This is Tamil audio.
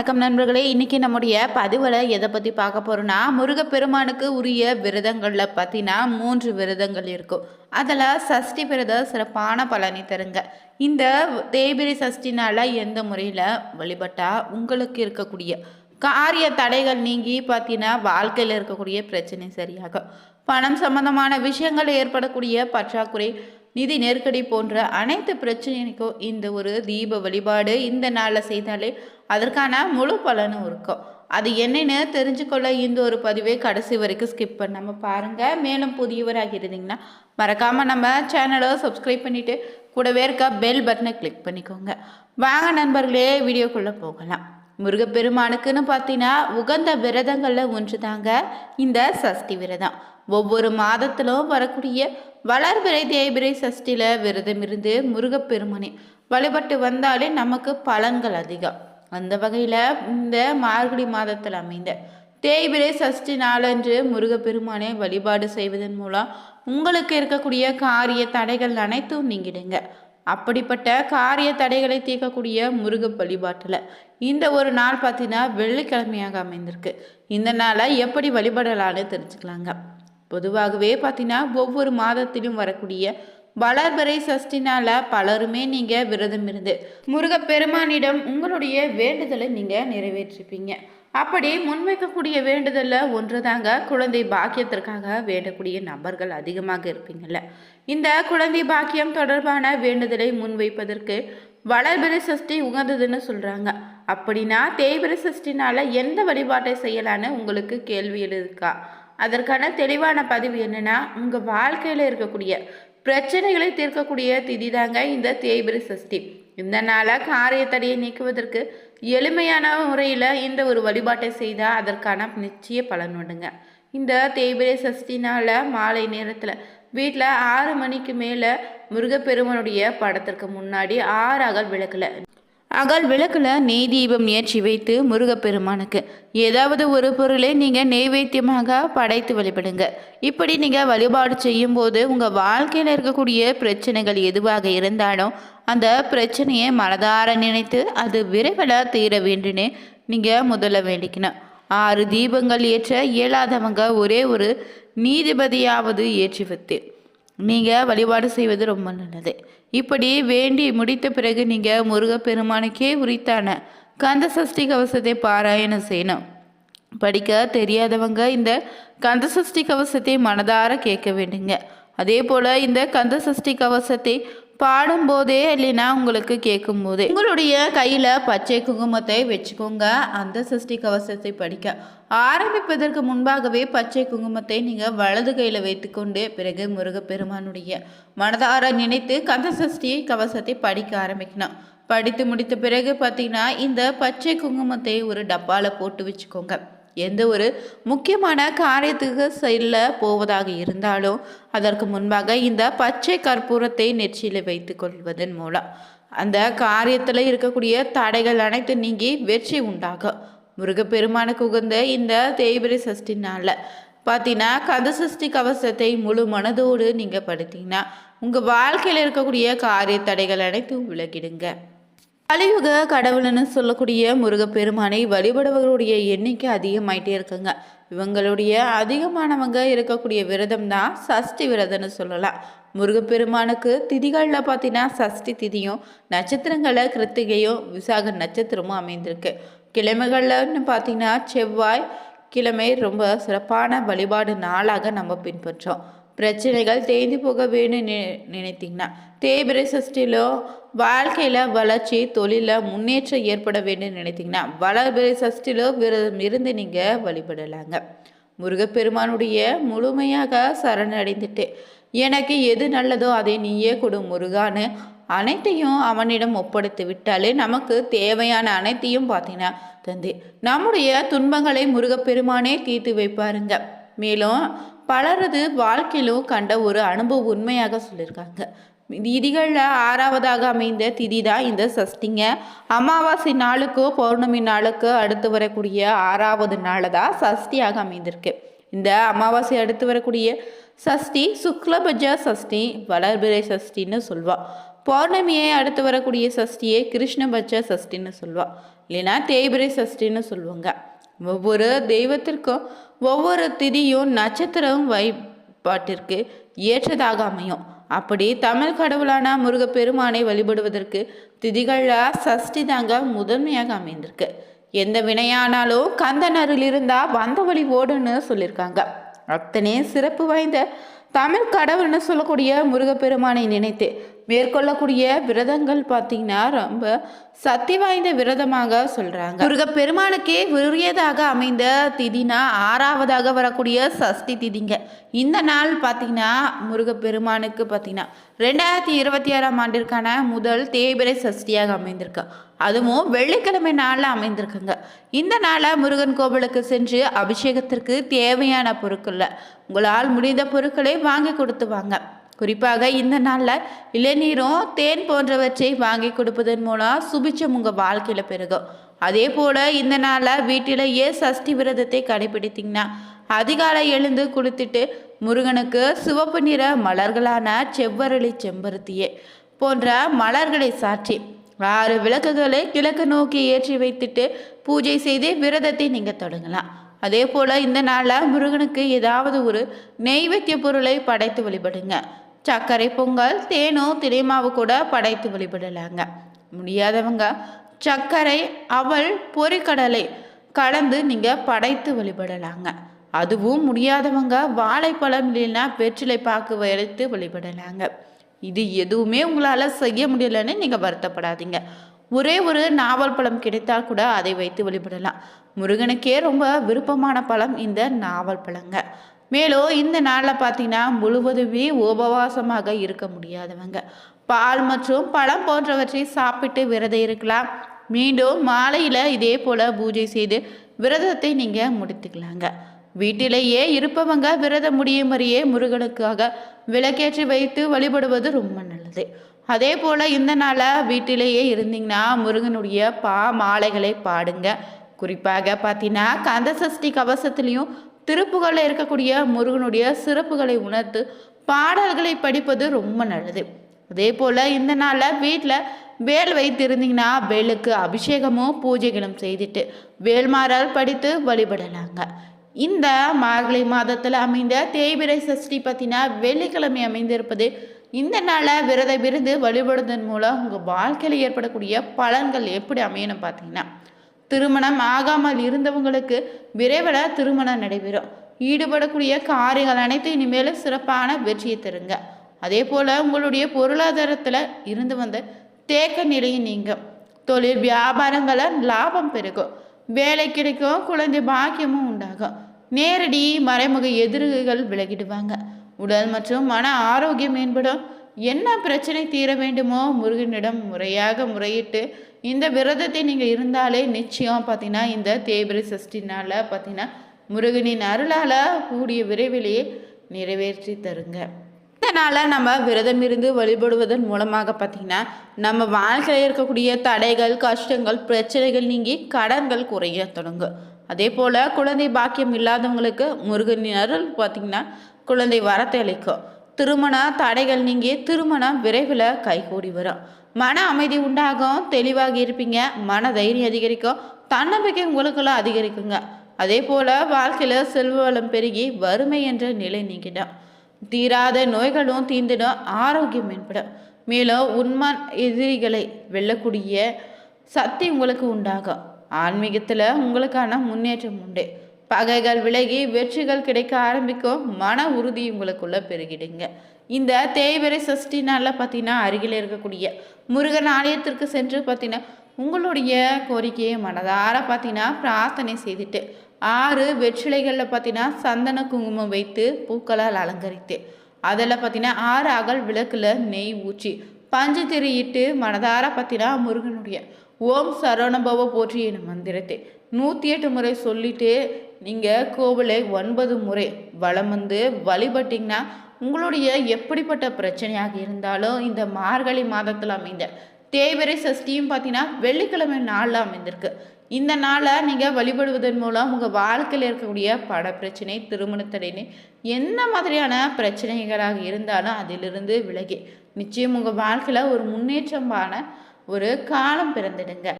வணக்கம் நண்பர்களே இன்னைக்கு நம்முடைய பதிவில் எதை பற்றி பார்க்க போகிறோன்னா முருகப்பெருமானுக்கு உரிய விரதங்களில் பார்த்தீங்கன்னா மூன்று விரதங்கள் இருக்கும். அதில் சஷ்டி விரதம் சிறப்பான பலனை தருங்க. இந்த தேய்பிரி சஷ்டினால் எந்த முறையில் வழிபட்டால் உங்களுக்கு இருக்கக்கூடிய காரிய தடைகள் நீங்கி பார்த்தீங்கன்னா வாழ்க்கையில் இருக்கக்கூடிய பிரச்சனை சரியாகும். பணம் சம்பந்தமான விஷயங்கள் ஏற்படக்கூடிய பற்றாக்குறை நிதி நெருக்கடி போன்ற அனைத்து பிரச்சனைக்கும் இந்த ஒரு தீப வழிபாடு இந்த நாளில் செய்தாலே அதற்கான முழு பலனும் இருக்கும். அது என்னென்னு தெரிஞ்சுக்கொள்ள இந்த ஒரு பதிவை கடைசி வரைக்கும் ஸ்கிப் பண்ணாமல் பாருங்கள் மேலும் புதியவராக இருந்தீங்கன்னா மறக்காமல் நம்ம சேனலை சப்ஸ்கிரைப் பண்ணிவிட்டு கூடவே இருக்க பெல் பட்டனை கிளிக் பண்ணிக்கோங்க. வாங்க நண்பர்களே வீடியோக்குள்ளே போகலாம். முருகப்பெருமானுக்குன்னு பார்த்தீங்கன்னா உகந்த விரதங்களில் ஒன்று தாங்க இந்த சஷ்டி விரதம். ஒவ்வொரு மாதத்திலும் வரக்கூடிய வளர்பிறை தேய்பிறை சஷ்டியில் விரதம் இருந்து முருகப்பெருமனை வழிபட்டு வந்தாலே நமக்கு பலன்கள் அதிகம். அந்த வகையில் இந்த மார்கழி மாதத்தில் அமைந்த தேய்பிரை சஷ்டி நாளன்று முருகப்பெருமானை வழிபாடு செய்வதன் மூலம் உங்களுக்கு இருக்கக்கூடிய காரிய தடைகள் அனைத்தும் நீங்கிடுங்க. அப்படிப்பட்ட காரிய தடைகளை தீர்க்கக்கூடிய முருக வழிபாட்டில் இந்த ஒரு நாள் பார்த்தீங்கன்னா வெள்ளிக்கிழமையாக அமைந்திருக்கு. இந்த நாளை எப்படி வழிபடலான்னு தெரிஞ்சுக்கலாங்க. பொதுவாகவே பார்த்தீங்கன்னா ஒவ்வொரு மாதத்திலும் வரக்கூடிய வளர்பறை சஷ்டினால பலருமே நீங்கள் விரதம் இருந்து முருகப்பெருமானிடம் உங்களுடைய வேண்டுதலை நீங்கள் நிறைவேற்றிப்பீங்க அப்படி முன்வைக்கக்கூடிய வேண்டுதலில் ஒன்று தாங்க குழந்தை பாக்கியத்திற்காக வேண்டக்கூடிய நபர்கள் அதிகமாக இருப்பீங்கள்ல இந்த குழந்தை பாக்கியம் தொடர்பான வேண்டுதலை முன்வைப்பதற்கு வளர்பிறை சஷ்டி உகந்ததுன்னு சொல்கிறாங்க அப்படின்னா தேய்பிறை சஷ்டினால் எந்த வழிபாட்டை செய்யலான்னு உங்களுக்கு கேள்வி இருக்கா அதற்கான தெளிவான பதிவு என்னென்னா உங்கள் வாழ்க்கையில் இருக்கக்கூடிய பிரச்சனைகளை தீர்க்கக்கூடிய திதி தாங்க இந்த தேய்பிரி சஷ்டி. இந்த நாளாக காரிய தடையை நீக்குவதற்கு எளிமையான முறையில் இந்த ஒரு வழிபாட்டை செய்தால் அதற்கான நிச்சய பலன் உண்டுங்க. இந்த தேய்பிரை சஷ்டினால் மாலை நேரத்தில் வீட்டில் ஆறு மணிக்கு மேலே முருகப்பெருமனுடைய படத்திற்கு முன்னாடி ஆறு அகல் விளக்கில் அகல் விளக்கில் நெய் தீபம் ஏற்றி வைத்து முருகப்பெருமானுக்கு. ஏதாவது ஒரு பொருளை நீங்கள் நெய்வேத்தியமாக படைத்து வழிபடுங்க. இப்படி நீங்கள் வழிபாடு செய்யும்போது உங்கள் வாழ்க்கையில் இருக்கக்கூடிய பிரச்சனைகள் எதுவாக இருந்தாலும் அந்த பிரச்சனையை மனதார நினைத்து அது விரைவில் தீர வேண்டுன்னு நீங்கள் முதல்ல வேண்டிக்கணும். ஆறு தீபங்கள் ஏற்ற இயலாதவங்க ஒரே ஒரு நீதிபதியாவது ஏற்றி வைத்து. நீங்கள் வழிபாடு செய்வது ரொம்ப நல்லது. இப்படி வேண்டி முடித்த பிறகு நீங்கள் முருகப்பெருமானுக்கே உரித்தான கந்த சஷ்டி கவசத்தை பாராயணம் செய்யணும். படிக்க தெரியாதவங்க இந்த கந்த சஷ்டி கவசத்தை மனதார கேட்க வேண்டுங்க. அதே போல் இந்த கந்த சஷ்டி கவசத்தை பாடும்போதே இல்லைன்னா உங்களுக்கு கேட்கும் போதே உங்களுடைய கையில் பச்சை குங்குமத்தை வச்சுக்கோங்க. அந்த சஷ்டி கவசத்தை படிக்க. ஆரம்பிப்பதற்கு முன்பாகவே பச்சை குங்குமத்தை நீங்கள் வலது கையில் வைத்துக்கொண்டு பிறகு முருகப்பெருமானுடைய மனதார நினைத்து கந்த சஷ்டி கவசத்தை படிக்க ஆரம்பிக்கணும். படித்து முடித்த பிறகு பார்த்தீங்கன்னா இந்த பச்சை குங்குமத்தை ஒரு டப்பாவில் போட்டு வச்சுக்கோங்க. எந்த ஒரு முக்கியமான காரியத்துக்கு செல்ல போவதாக இருந்தாலும் அதற்கு முன்பாக இந்த பச்சை கற்பூரத்தை நெற்றியில் வைத்து கொள்வதன் மூலம் அந்த காரியத்தில் இருக்கக்கூடிய தடைகள் அனைத்து நீங்கி வெற்றி உண்டாகும். முருகப்பெருமானுக்கு உகந்த இந்த தேய்பிரை சஷ்டி நாளில் பார்த்தீங்கன்னா கந்த சஷ்டி கவசத்தை முழு மனதோடு நீங்கள் படுத்தீங்கன்னா உங்கள் வாழ்க்கையில் இருக்கக்கூடிய காரிய தடைகள் அனைத்தும் விலகிடுங்க. கலியுக கடவுள்னு சொல்லக்கூடிய முருகப்பெருமானை வழிபடுபவர்களுடைய எண்ணிக்கை அதிகமாயிட்டே இருக்குங்க. இவங்களுடைய அதிகமானவங்க இருக்கக்கூடிய விரதம் தான் சஷ்டி விரதம்னு சொல்லலாம். முருகப்பெருமானுக்கு திதிகளில் பார்த்தீங்கன்னா சஷ்டி திதியும் நட்சத்திரங்களில் கிருத்திகையும் விசாக நட்சத்திரமும் அமைந்திருக்கு. கிழமைகள்லன்னு பார்த்தீங்கன்னா செவ்வாய் கிழமை ரொம்ப சிறப்பான வழிபாடு நாளாக நம்ம பின்பற்றோம். பிரச்சனைகள் தேய்ந்து போக வேணும்னு நினைத்தீங்கன்னா தேய்பிரை சஷ்டிலோ வாழ்க்கையில் வளர்ச்சி தொழிலில் முன்னேற்றம் ஏற்பட வேண்டும்னு நினைத்தீங்கன்னா வளர்பிறை சஷ்டிலோ விரதம் இருந்து நீங்கள் வழிபடலாங்க. முருகப்பெருமானுடைய முழுமையாக சரணடைந்துட்டு எனக்கு எது நல்லதோ அதை நீயே கொடு முருகான்னு அனைத்தையும் அவனிடம் ஒப்படைத்து விட்டாலே நமக்கு தேவையான அனைத்தையும் பார்த்தீங்கன்னா தந்தி. நம்முடைய துன்பங்களை முருகப்பெருமானே தீர்த்து வைப்பாருங்க. மேலும் பலரது வாழ்க்கையிலும் கண்ட ஒரு அனுபவம் உண்மையாக சொல்லியிருக்காங்க. திதிகளில் ஆறாவதாக அமைந்த திதி தான் இந்த சஷ்டிங்க. அமாவாசை நாளுக்கோ பௌர்ணமி நாளுக்கு அடுத்து வரக்கூடிய ஆறாவது நாள் தான் சஷ்டியாக அமைந்திருக்கு. இந்த அமாவாசை அடுத்து வரக்கூடிய சஷ்டி சுக்லபஜ சஷ்டி வளர்பிறை சஷ்டின்னு சொல்வாள் பௌர்ணமியை அடுத்து வரக்கூடிய சஷ்டியை கிருஷ்ணபட்ச சஷ்டின்னு சொல்வாள் இல்லைன்னா தேய்பிரை சஷ்டின்னு சொல்லுவாங்க ஒவ்வொரு தெய்வத்திற்கும் ஒவ்வொரு திதியும் நட்சத்திரம் வழிபாட்டிற்கு ஏற்றதாக அமையும். அப்படி தமிழ் கடவுளான முருகப்பெருமானை வழிபடுவதற்கு திதிகளில் சஷ்டி தாங்க முதன்மையாக அமைந்திருக்கு. எந்த வினையானாலும் கந்தன் அருள் இருந்தால் வந்த வழி ஓடுன்னு சொல்லியிருக்காங்க அத்தனை சிறப்பு வாய்ந்த தமிழ் கடவுள்னு சொல்லக்கூடிய முருகப்பெருமானை நினைத்து மேற்கொள்ளக்கூடிய விரதங்கள் பார்த்தீங்கன்னா ரொம்ப சக்தி வாய்ந்த விரதமாக சொல்கிறாங்க முருகப்பெருமானுக்கே உரியதாக அமைந்த திதினா ஆறாவதாக வரக்கூடிய சஷ்டி திதிங்க. இந்த நாள் பார்த்தீங்கன்னா முருகப்பெருமானுக்கு பார்த்தீங்கன்னா ரெண்டாயிரத்தி இருபத்தி ஆறாம் ஆண்டிற்கான முதல் தேய்பிரை சஷ்டியாக அமைந்திருக்கு. அதுவும் வெள்ளிக்கிழமை நாளில் அமைந்திருக்குங்க. இந்த நாளில் முருகன் கோவிலுக்கு சென்று அபிஷேகத்திற்கு தேவையான பொருட்களில் உங்களால் முடிந்த பொருட்களை வாங்கி கொடுத்து வாங்க. குறிப்பாக இந்த நாளில் இளநீரும் தேன் போன்றவற்றை வாங்கி கொடுப்பதன் மூலம் சுபிச்சம் உங்கள் வாழ்க்கையில் பெருகும். அதே போல் இந்த நாளில் வீட்டிலேயே சஷ்டி விரதத்தை கடைபிடித்தீங்கன்னா அதிகாலை எழுந்து குளித்துட்டு முருகனுக்கு சிவப்பு நிற மலர்களான செவ்வரளி செம்பருத்தியே போன்ற மலர்களை சாற்றி ஆறு விளக்குகளை கிழக்கு நோக்கி ஏற்றி வைத்துட்டு பூஜை செய்து விரதத்தை நீங்கள் தொடங்கலாம். அதே போல் இந்த நாளில் முருகனுக்கு ஏதாவது ஒரு நெய்வேத்திய பொருளை படைத்து வழிபடுங்க. சர்க்கரை பொங்கல் தேனோ திரைமாவு கூட படைத்து வழிபடலாங்க. முடியாதவங்க சர்க்கரை அவள் பொறிக்கடலை கலந்து நீங்கள் படைத்து வழிபடலாங்க. அதுவும் முடியாதவங்க வாழைப்பழம் இல்லைன்னா வெற்றிலை பாக்கு வைத்து வழிபடலாங்க. இது எதுவுமே உங்களால் செய்ய முடியலன்னு நீங்கள் வருத்தப்படாதீங்க. ஒரே ஒரு நாவல் பழம் கிடைத்தால் கூட அதை வைத்து வழிபடலாம். முருகனுக்கே ரொம்ப விருப்பமான பழம் இந்த நாவல் பழங்க. மேலும் இந்த நாளில் பார்த்தீங்கன்னா முழுவதுமே உபவாசமாக இருக்க முடியாதவங்க. பால் மற்றும் பழம் போன்றவற்றை சாப்பிட்டு விரதம் இருக்கலாம். மீண்டும் மாலையில் இதே போல் பூஜை செய்து விரதத்தை நீங்கள் முடித்துக்கலாங்க. வீட்டிலேயே இருப்பவங்க விரதம் முடியும் வரையே முருகனுக்காக விளக்கேற்றி வைத்து வழிபடுவது ரொம்ப நல்லது. அதே போல் இந்த நாளில் வீட்டிலேயே இருந்தீங்கன்னா முருகனுடைய பா மாலைகளை பாடுங்க. குறிப்பாக பார்த்தீங்கன்னா கந்த சஷ்டி கவசத்துலேயும் திருப்புகளில் இருக்கக்கூடிய முருகனுடைய சிறப்புகளை உணர்த்து பாடல்களை படிப்பது ரொம்ப நல்லது. அதே போல் இந்த நாளில் வீட்டில் வேல் வைத்திருந்தீங்கன்னா வேலுக்கு அபிஷேகமும் பூஜைகளும் செய்துட்டு வேல்மாரால் படித்து வழிபடலாங்க. இந்த மார்கழி மாதத்தில் அமைந்த தேய்பிரை சஷ்டி பற்றினா வெள்ளிக்கிழமை அமைந்திருப்பது இந்த நாளில் விரத விருந்து வழிபடுவதன் மூலம் உங்கள் வாழ்க்கையில் ஏற்படக்கூடிய பலன்கள் எப்படி அமையணும் பார்த்தீங்கன்னா திருமணம் ஆகாமல் இருந்தவங்களுக்கு விரைவில் திருமணம் நடைபெறும். ஈடுபடக்கூடிய காரியங்கள் அனைத்து இனிமேல் சிறப்பான வெற்றியை தருங்க. அதே போல் உங்களுடைய பொருளாதாரத்தில் இருந்து வந்த தேக்க நிலையும் நீங்கும். தொழில் வியாபாரங்களில் லாபம் பெருகும். வேலை கிடைக்கும் குழந்தை பாக்கியமும் உண்டாகும். நேரடி மறைமுக எதிரிகள் விலகிடுவாங்க. உடல் மற்றும் மன ஆரோக்கியம் மேம்படும். என்ன பிரச்சனை தீர வேண்டுமோ முருகனிடம் முறையாக முறையிட்டு இந்த விரதத்தை நீங்கள் இருந்தாலே நிச்சயம் பார்த்தீங்கன்னா இந்த தேய்பிரை சஷ்டினால் பார்த்தீங்கன்னா முருகனின் அருளால் கூடிய விரைவிலேயே நிறைவேற்றி தருங்க. இதனால் நம்ம விரதம் இருந்து வழிபடுவதன் மூலமாக பார்த்திங்கன்னா நம்ம வாழ்க்கையில் இருக்கக்கூடிய தடைகள் கஷ்டங்கள் பிரச்சனைகள் நீங்கி கடன்கள் குறைய தொடங்கும் அதே போல் குழந்தை பாக்கியம் இல்லாதவங்களுக்கு முருகனின் அருள் பார்த்திங்கன்னா குழந்தை வரத்தை அளிக்கும். திருமண தடைகள் நீங்கி திருமணம் விரைவில் கைகூடி வரும். மன அமைதி உண்டாகும். தெளிவாக இருப்பீங்க. மன தைரியம் அதிகரிக்கும். தன்னம்பிக்கை உங்களுக்குள்ள அதிகரிக்குங்க. அதே போல் வாழ்க்கையில் செல்வ வளம் பெருகி வறுமை என்ற நிலை நீங்கிடும். தீராத நோய்களும் தீந்திடும் ஆரோக்கியம் மேம்படும். மேலும் உண்மை எதிரிகளை வெல்லக்கூடிய சக்தி உங்களுக்கு உண்டாகும். ஆன்மீகத்தில் உங்களுக்கான முன்னேற்றம் உண்டு. பகைகள் விலகி வெற்றிகள் கிடைக்க ஆரம்பிக்கும் மன உறுதி உங்களுக்குள்ள பெருகிடுங்க. இந்த தேய்வரை சஷ்டி நாளில் பார்த்தீங்கன்னா அருகில் இருக்கக்கூடிய முருகன் ஆலயத்திற்கு சென்று பார்த்தீங்கன்னா உங்களுடைய கோரிக்கையை மனதார பார்த்தீங்கன்னா பிரார்த்தனை செய்துட்டு ஆறு வெற்றிலைகளில் பார்த்தீங்கன்னா சந்தன குங்குமம் வைத்து பூக்களால் அலங்கரித்து அதில் பார்த்தீங்கன்னா ஆறு அகல் விளக்கில் நெய் ஊற்றி பஞ்சு திரியிட்டு மனதார பார்த்தீங்கன்னா முருகனுடைய ஓம் சரவணபவ போற்றி என மந்திரத்தை நூற்றி எட்டு முறை சொல்லிட்டு நீங்கள் கோவிலை ஒன்பது முறை வளம் வந்து வழிபட்டிங்கன்னா உங்களுடைய எப்படிப்பட்ட பிரச்சனையாக இருந்தாலும் இந்த மார்கழி மாதத்தில் அமைந்த தேவரை சஷ்டியும் பார்த்தீங்கன்னா வெள்ளிக்கிழமை நாளில் அமைந்திருக்கு. இந்த நாளை நீங்கள் வழிபடுவதன் மூலம் உங்கள் வாழ்க்கையில் இருக்கக்கூடிய பட பிரச்சனை திருமணத்தடைன்னு என்ன மாதிரியான பிரச்சனைகளாக இருந்தாலும் அதிலிருந்து விலகி நிச்சயம் உங்கள் வாழ்க்கையில் ஒரு முன்னேற்றமான ஒரு காலம் பிறந்துடுங்க.